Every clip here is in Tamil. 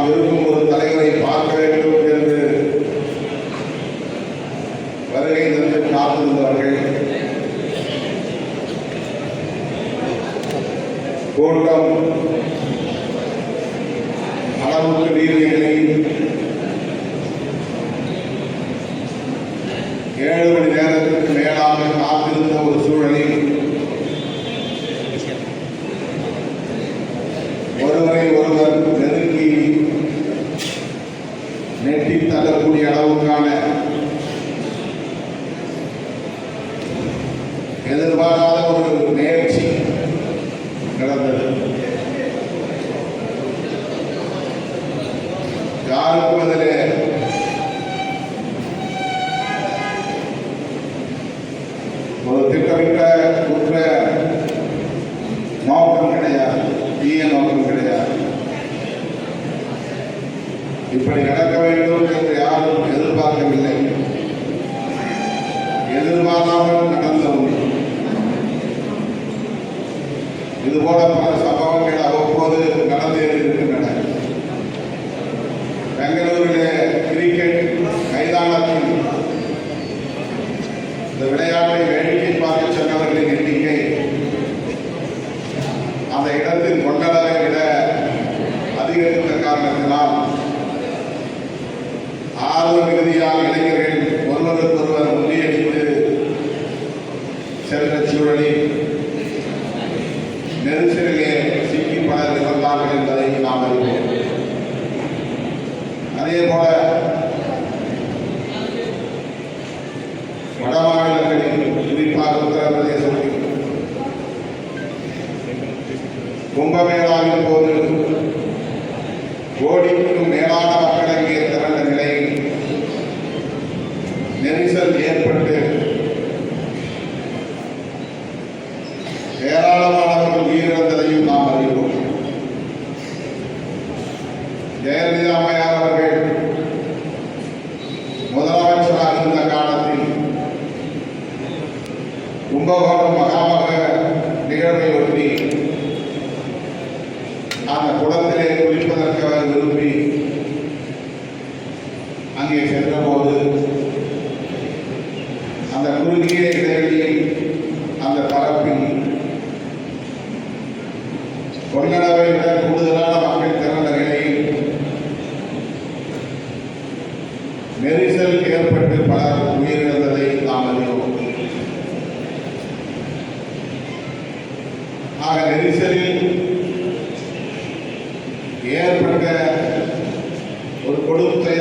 தாம் விரும்பும் ஒரு தலைவரை பார்க்க வேண்டும் என்று வருகை தந்து காத்திருந்தவர்கள் கூட்டம் அளவுக்கு நீர்நிலை ஏழு மணி நேரத்திற்கு மேலாக காத்திருந்த ஒரு சூழலில் ஒருவரை ஒருவர் நெருங்கி நெட்டி தள்ளக்கூடிய அளவுக்கான எதிர்பாராத ஒரு எதிர்பாராமல் நடந்த ஒன்று இதுபோல பல சம்பவங்கள் அவ்வப்போது நடந்தே நெரிசலிலே சிக்கி பலர் இறந்தார்கள் என்பதை நாம் அறிவோம். அதே போல வட மாநிலங்களில் குறிப்பாக உத்தரப்பிரதேசத்தில் கும்பமேளாவின் போது கோடிக்கும் மேலான மக்கள் அங்கே திரண்ட நிலையில் நெரிசல் ஏற்பட்டு ஏராளமானவர்கள் உயிரிழந்ததையும் நாம் அறிவோம் ஜெயலலிதா அம்மையார் அவர்கள் முதலமைச்சராக இருந்த காலத்தில் கும்பகோணம் மகாமக நிகழ்வை ஒட்டி அந்த குளத்திலே குளிப்பதற்காக விரும்பி அங்கே சென்றபோது அந்த குறுகிய இடைவெளியில் அந்த பரப்பில் கொள்ளளவை விட கூடுதலான மக்கள் திரண்ட நிலையில் நெரிசல் ஏற்பட்டு பலர் உயிரிழந்ததை நாம் அறிவோம் ஆக நெரிசலில் ஏற்பட்ட ஒரு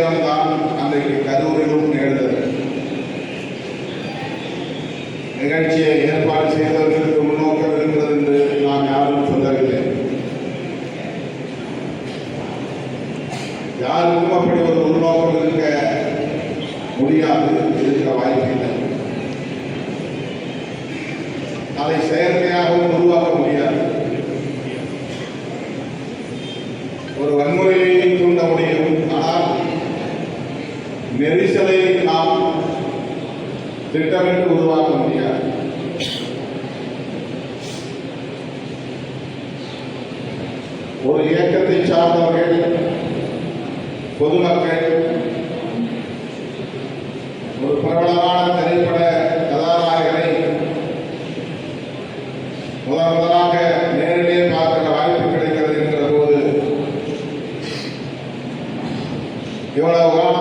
கொடும் தான் அன்றைக்கு கரூரிலும் நேர்ந்தது. நிகழ்ச்சியை ஏற்பாடு செய்தவர்கள் நெரிசலை நாம் திட்டமிட்டு உருவாக்க முடியாது. ஒரு இயக்கத்தை சார்ந்தவர்கள் பொதுமக்கள் ஒரு பிரபலமான திரைப்பட கதாநாயகனை முதன் முதலாக நேரிலே பார்க்கிற வாய்ப்பு கிடைக்கிறது என்கிற போது இவ்வளவு காலம்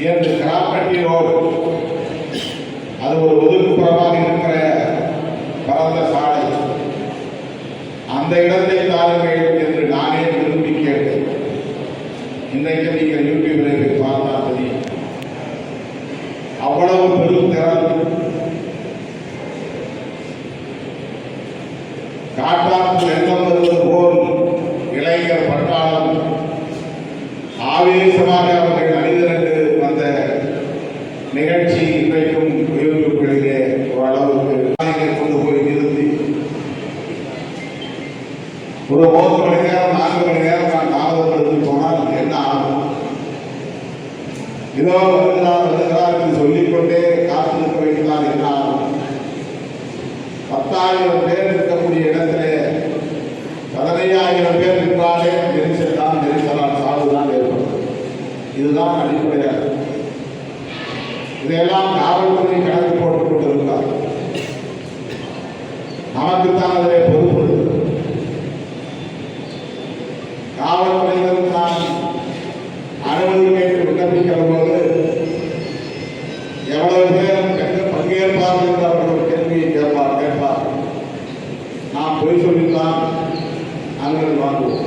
நேற்று கிராப்பட்டி ரோடு அது ஒரு ஒதுக்குப்புறமாக இருக்கிற பரந்த சாலை. அந்த இடத்தை தாருங்கள் என்று நானே விரும்பி கேட்டேன். இன்றைக்கு நீங்கள் யூடியூபில் போய் பார்த்தால் தெரியும். அவ்வளவு அளவுக்கு கொண்டு போய் நிறுத்தி. ஒரு ஒவ்வொரு மணி நேரம் நான்கு மணி நேரம் நான் காவல்படுத்தி போனால் என்ன ஆகும்? இதோ காவல்துறையிடம் நான் அனுமதி கேட்டு விண்ணப்பிக்கிற போது எவ்வளவு பேரும் கண்டு பங்கேற்பார்கள் என்று அவர்கள் ஒரு கேள்வியை கேட்பார் கேட்பார் நாம் பொய் சொல்லித்தான் நாங்கள் வாங்குவோம்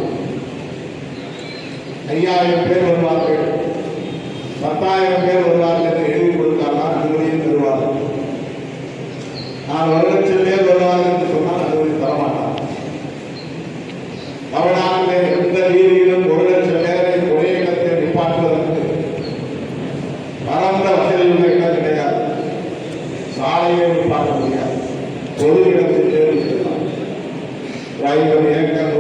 ஐயாயிரம் பேர் பொது இடத்தில் தேர்வு செய்யலாம். வாய்ப்பு ஏக்கம்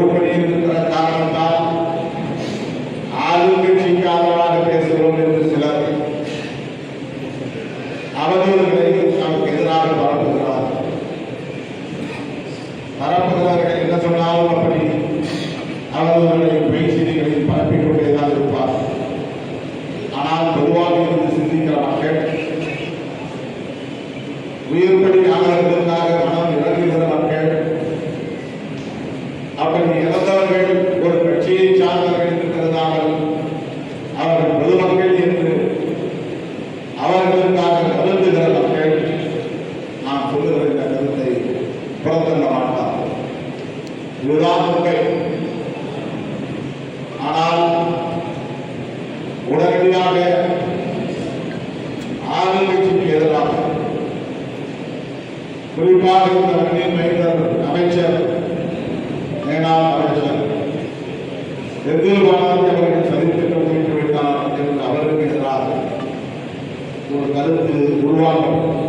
ರೂಪರೇಖೆ ಕಾರಣದ అక్కడికి వెళ్తాను உருவாக்கப்படும்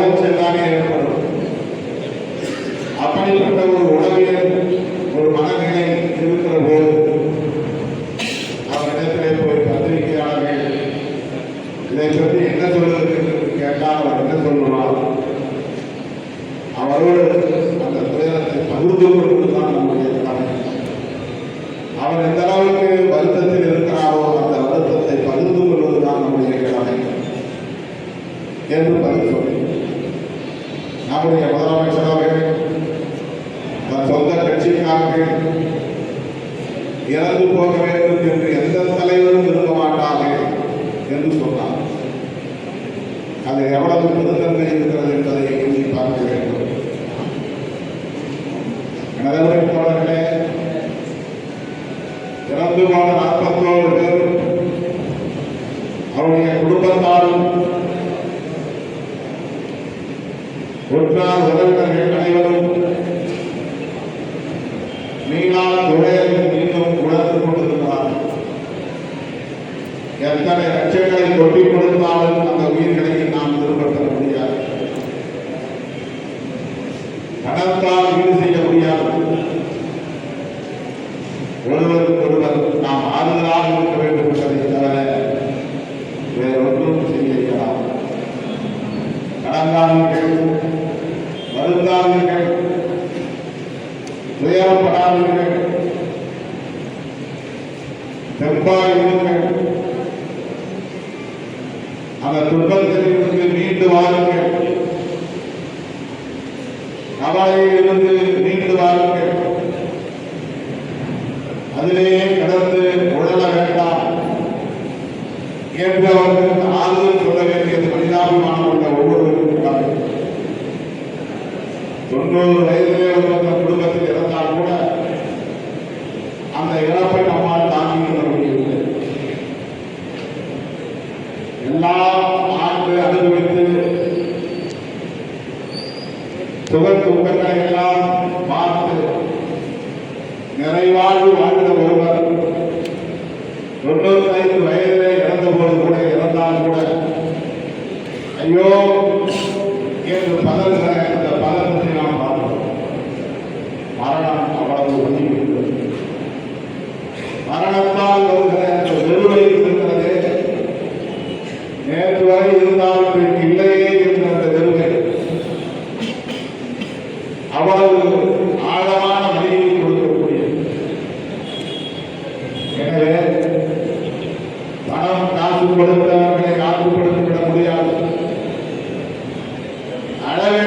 உடல் செல்லாக ஏற்படும். அப்படிப்பட்ட ஒரு உடலியல் இறந்து போக வேண்டும் என்று எந்த தலைவரும் விரும்ப மாட்டார்கள் என்று சொன்னார். அது எவ்வளவு பெருந்தன்மை இருக்கிறது என்பதை எண்ணி பார்க்க வேண்டும். எனதவரை தோழர்களே இறந்து போன நாற்பத்தோரு பேர் அவருடைய குடும்பத்தாரும் ஒன்றார் உறவினர்கள் அனைவரும் ಯಾಕಂದ್ರೆ ರಕ್ಷಣೆಗಳಿಗೆ ಕೊಟ್ಟಿ ಕೊಡುತ್ತೆ vai நிறைவாழ்வு வாழ்ந்த ஒருவர் தொண்ணூத்தி ஐந்து வயதிலே இறந்த போது கூட இறந்தால் கூட ஐயோ ஆற்றுப்படுத்த அவர்களை ஆற்றுப்படுத்திவிட முடியாது. அளவே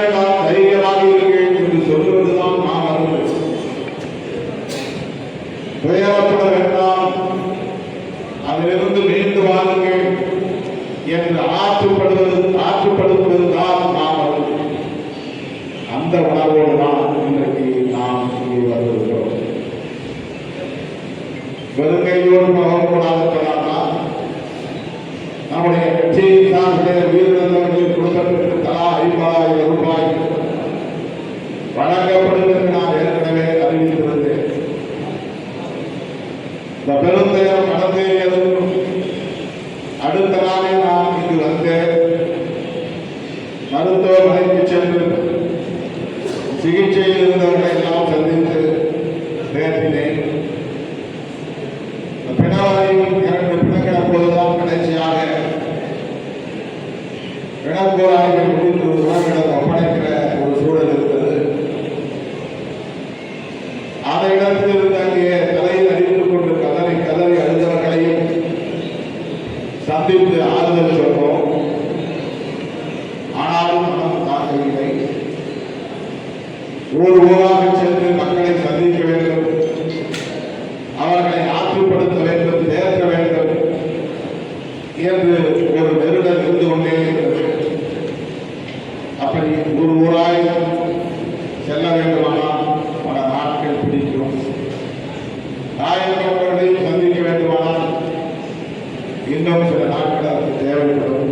இன்னும் சில நாட்கள் அதற்கு தேவைப்படும்.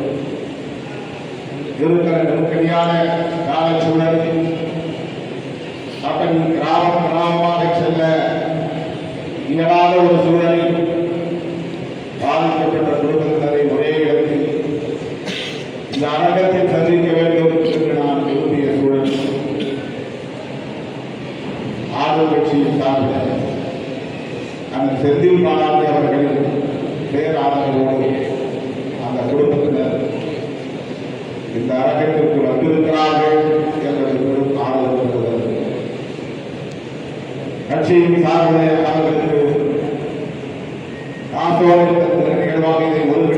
இருக்கிற நெருக்கடியான காலச்சூழல் அப்பன் கிராமம் கிராமமாக செல்ல இயலாத ஒரு சூழலில் இந்த அரங்கத்திற்கு வந்திருக்கிறார்கள் என்பது பெரும் ஆறுதல் தருகிறது கட்சியின் சார்பில் அவர்களுக்கு நிகழ்வாக இதை ஒரு